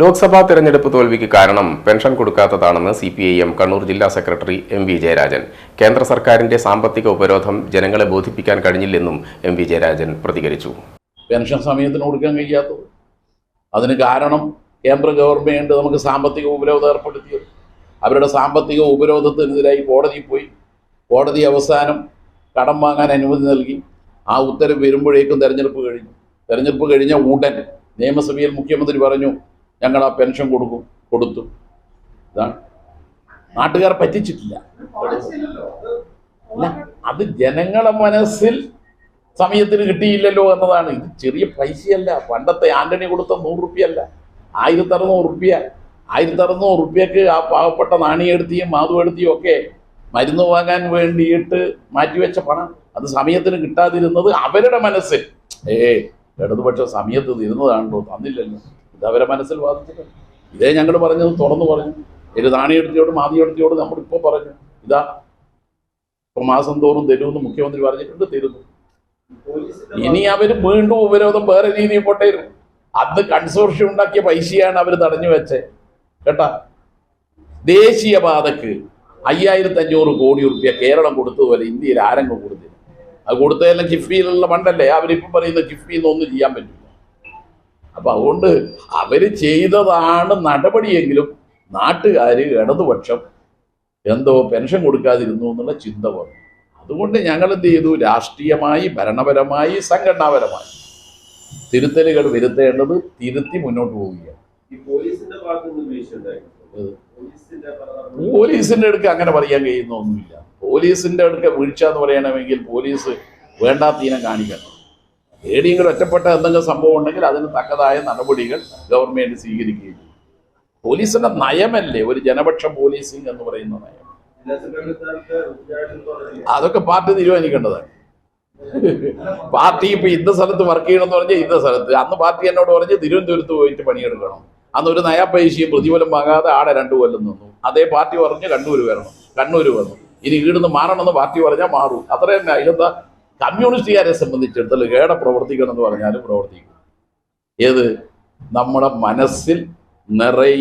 ലോക്സഭാ തെരഞ്ഞെടുപ്പ് തോൽവിക്ക് കാരണം pension കൊടുക്കാത്തതാണെന്ന് C P I M Kannur ജില്ലാ സെക്രട്ടറി എം വി ജയരാജൻ. കേന്ദ്ര സർക്കാരിന്റെ സാമ്പത്തിക ഉപരോധം ജനങ്ങളെ ബോധിപ്പിക്കാൻ കഴിഞ്ഞില്ലെന്നും എം വി ജയരാജൻ പ്രതികരിച്ചു. പെൻഷൻ സമയത്തിന് കൊടുക്കാൻ കഴിയാത്തത്. അതിന് കാരണം കേന്ദ്ര ഗവൺമെന്റ് നമുക്ക് സാമ്പത്തിക ഉപരോധം ഏർപ്പെടുത്തിയത്. അവരുടെ സാമ്പത്തിക ഉപരോധത്തിനെതിരായി കോടതിയിൽ പോയി. കോടതി അവസാനം കടം വാങ്ങാൻ അനുമതി നൽകി. ആ ഉത്തരവ് വരുമ്പോഴേക്കും തെരഞ്ഞെടുപ്പ് കഴിഞ്ഞു. തെരഞ്ഞെടുപ്പ് കഴിഞ്ഞ ഉടൻ നിയമസഭയിൽ മുഖ്യമന്ത്രി പറഞ്ഞു ഞങ്ങൾ ആ പെൻഷൻ കൊടുക്കും കൊടുത്തു. ഇതാണ്. നാട്ടുകാർ പറ്റിച്ചിട്ടില്ല. അല്ല അത് ജനങ്ങളെ മനസ്സിൽ സമയത്തിന് കിട്ടിയില്ലല്ലോ എന്നതാണ്. ഇത് ചെറിയ പൈസയല്ല. പണ്ടത്തെ ആന്റണി കൊടുത്ത നൂറ് റുപ്യല്ല ആയിരത്തി അറുന്നൂറ് റുപ്യ. ആയിരത്തി അറുന്നൂറ് റുപ്യക്ക് ആ പാവപ്പെട്ട നാണിയെടുത്തിയും മാതുവെടുത്തിയും ഒക്കെ മരുന്ന് വാങ്ങാൻ വേണ്ടിയിട്ട് മാറ്റിവെച്ച പണം. അത് സമയത്തിന് കിട്ടാതിരുന്നത് അവരുടെ മനസ്സിൽ. ഏ ഇടതുപക്ഷം സമയത്ത് ഇരുന്നതാണല്ലോ തന്നില്ലല്ലോ. ഇത് അവരെ മനസ്സിൽ ബാധിച്ചിട്ടുണ്ട് ഇതേ ഞങ്ങൾ പറഞ്ഞത് തുറന്നു പറഞ്ഞു. ഇത് നാണിയെടുത്തിയോട് മാതിയെടുത്തിയോട് നമ്മളിപ്പോൾ പറഞ്ഞു. ഇതാ ഇപ്പൊ മാസം തോറും തരുമെന്ന് മുഖ്യമന്ത്രി പറഞ്ഞിട്ടുണ്ട് തരുന്നു. ഇനി അവർ വീണ്ടും ഉപരോധം വേറെ രീതിയിൽ കൊണ്ടേരും അന്ന് കൺസോർഷ്യം ഉണ്ടാക്കിയ പൈസയാണ് അവർ തടഞ്ഞു വെച്ചേ. കേട്ടാ? ദേശീയപാതക്ക് അയ്യായിരത്തി അഞ്ഞൂറ് കോടി റുപ്യ കേരളം കൊടുത്തതുപോലെ ഇന്ത്യയിൽ ആരെങ്കിലും കൊടുത്തില്ല അത് കൊടുത്തതെല്ലാം കിഫ്ബിയിലുള്ള ഫണ്ടല്ലേ അവരിപ്പം പറയുന്ന കിഫ്ബിയിൽ ഒന്നും ചെയ്യാൻ പറ്റില്ല അപ്പൊ അതുകൊണ്ട് അവർ ചെയ്തതാണ് നടപടിയെങ്കിലും നാട്ടുകാർ ഇടതുപക്ഷം എന്തോ പെൻഷൻ കൊടുക്കാതിരുന്നു എന്നുള്ള ചിന്ത വന്നു. അതുകൊണ്ട് ഞങ്ങൾ എന്ത് ചെയ്തു? രാഷ്ട്രീയമായി ഭരണപരമായി സംഘടനാപരമായി തിരുത്തലുകൾ വരുത്തേണ്ടത് തിരുത്തി മുന്നോട്ട് പോവുകയാണ്. പോലീസിന്റെ അടുക്ക് അങ്ങനെ പറയാൻ കഴിയുന്ന ഒന്നുമില്ല പോലീസിന്റെ അടുക്ക വീഴ്ച എന്ന് പറയണമെങ്കിൽ പോലീസ് വേണ്ടാത്തീനം കാണിക്കണം. ഏതെങ്കിലും ഒറ്റപ്പെട്ട എന്തെങ്കിലും സംഭവം ഉണ്ടെങ്കിൽ അതിന് തക്കതായ നടപടികൾ ഗവൺമെന്റ് സ്വീകരിക്കുകയും പോലീസിന്റെ നയമല്ലേ? ഒരു ജനപക്ഷ പോലീസിംഗ് എന്ന് പറയുന്ന നയം. അതൊക്കെ പാർട്ടി തീരുമാനിക്കേണ്ടതാണ്. പാർട്ടി ഇപ്പൊ ഇന്ന സ്ഥലത്ത് വർക്ക് ചെയ്യണം എന്ന് പറഞ്ഞാൽ ഇന്ന സ്ഥലത്ത്. അന്ന് പാർട്ടി എന്നോട് പറഞ്ഞ് തിരുവനന്തപുരത്ത് പോയിട്ട് പണിയെടുക്കണം. അന്ന് ഒരു നയാ പൈസയും പ്രതിഫലം വാങ്ങാതെ ആടെ രണ്ടു കൊല്ലം നിന്നു. അതേ പാർട്ടി പറഞ്ഞ് കണ്ണൂർ വരണം. കണ്ണൂർ വന്നു. ഇനി ഈടുന്ന് മാറണമെന്ന് പാർട്ടി പറഞ്ഞാൽ മാറും. അത്ര തന്നെ അതിലെന്താ കമ്മ്യൂണിസ്റ്റുകാരെ സംബന്ധിച്ചിടത്തോളം ഏടെ പ്രവർത്തിക്കണം എന്ന് പറഞ്ഞാലും പ്രവർത്തിക്കും. ഏത്? നമ്മുടെ മനസ്സിൽ നിറയെ